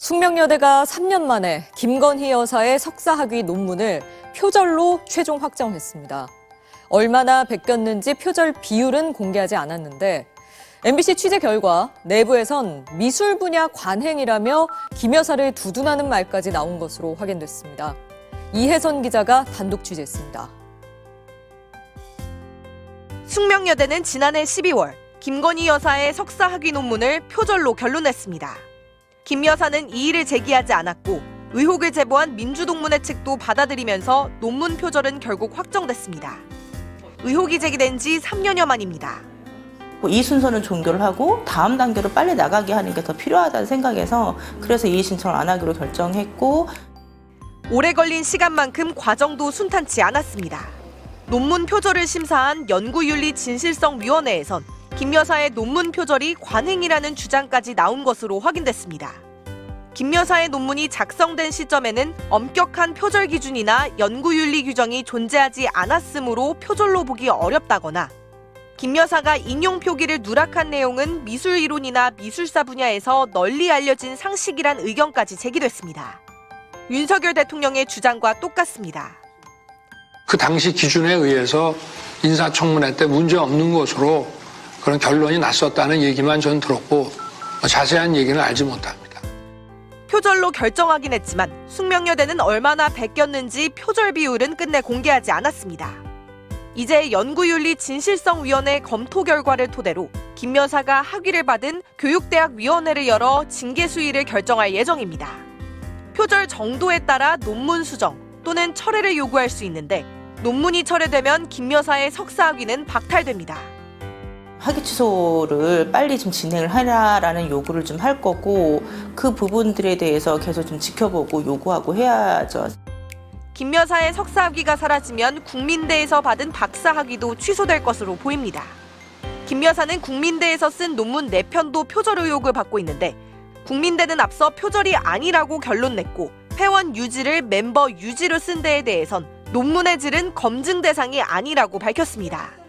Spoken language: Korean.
숙명여대가 3년 만에 김건희 여사의 석사학위 논문을 표절로 최종 확정했습니다. 얼마나 베꼈는지 표절 비율은 공개하지 않았는데 MBC 취재 결과 내부에선 미술 분야 관행이라며 김 여사를 두둔하는 말까지 나온 것으로 확인됐습니다. 이혜선 기자가 단독 취재했습니다. 숙명여대는 지난해 12월 김건희 여사의 석사 학위 논문을 표절로 결론냈습니다. 김 여사는 이의를 제기하지 않았고 의혹을 제보한 민주동문회 측도 받아들이면서 논문 표절은 결국 확정됐습니다. 의혹이 제기된 지 3년여 만입니다. 뭐이 순서는 종결을 하고 다음 단계로 빨리 나가게 하는 게 더 필요하다는 생각에서 그래서 이의 신청을 안 하기로 결정했고 오래 걸린 시간만큼 과정도 순탄치 않았습니다. 논문 표절을 심사한 연구윤리 진실성위원회에선 김 여사의 논문 표절이 관행이라는 주장까지 나온 것으로 확인됐습니다. 김 여사의 논문이 작성된 시점에는 엄격한 표절 기준이나 연구윤리 규정이 존재하지 않았으므로 표절로 보기 어렵다거나 김 여사가 인용 표기를 누락한 내용은 미술 이론이나 미술사 분야에서 널리 알려진 상식이란 의견까지 제기됐습니다. 윤석열 대통령의 주장과 똑같습니다. 그 당시 기준에 의해서 인사청문회 때 문제 없는 것으로 그런 결론이 났었다는 얘기만 전 들었고 뭐 자세한 얘기는 알지 못합니다. 표절로 결정하긴 했지만 숙명여대는 얼마나 베꼈는지 표절 비율은 끝내 공개하지 않았습니다. 이제 연구윤리 진실성위원회 검토 결과를 토대로 김 여사가 학위를 받은 교육대학 위원회를 열어 징계 수위를 결정할 예정입니다. 표절 정도에 따라 논문 수정 또는 철회를 요구할 수 있는데 논문이 철회되면 김 여사의 석사 학위는 박탈됩니다. 학위 취소를 빨리 좀 진행을 하라라는 요구를 좀 할 거고 그 부분들에 대해서 계속 좀 지켜보고 요구하고 해야죠. 김 여사의 석사 학위가 사라지면 국민대에서 받은 박사 학위도 취소될 것으로 보입니다. 김 여사는 국민대에서 쓴 논문 4편도 표절 의혹을 받고 있는데 국민대는 앞서 표절이 아니라고 결론 냈고 회원 유지를 멤버 유지로 쓴 데에 대해선 논문의 질은 검증 대상이 아니라고 밝혔습니다.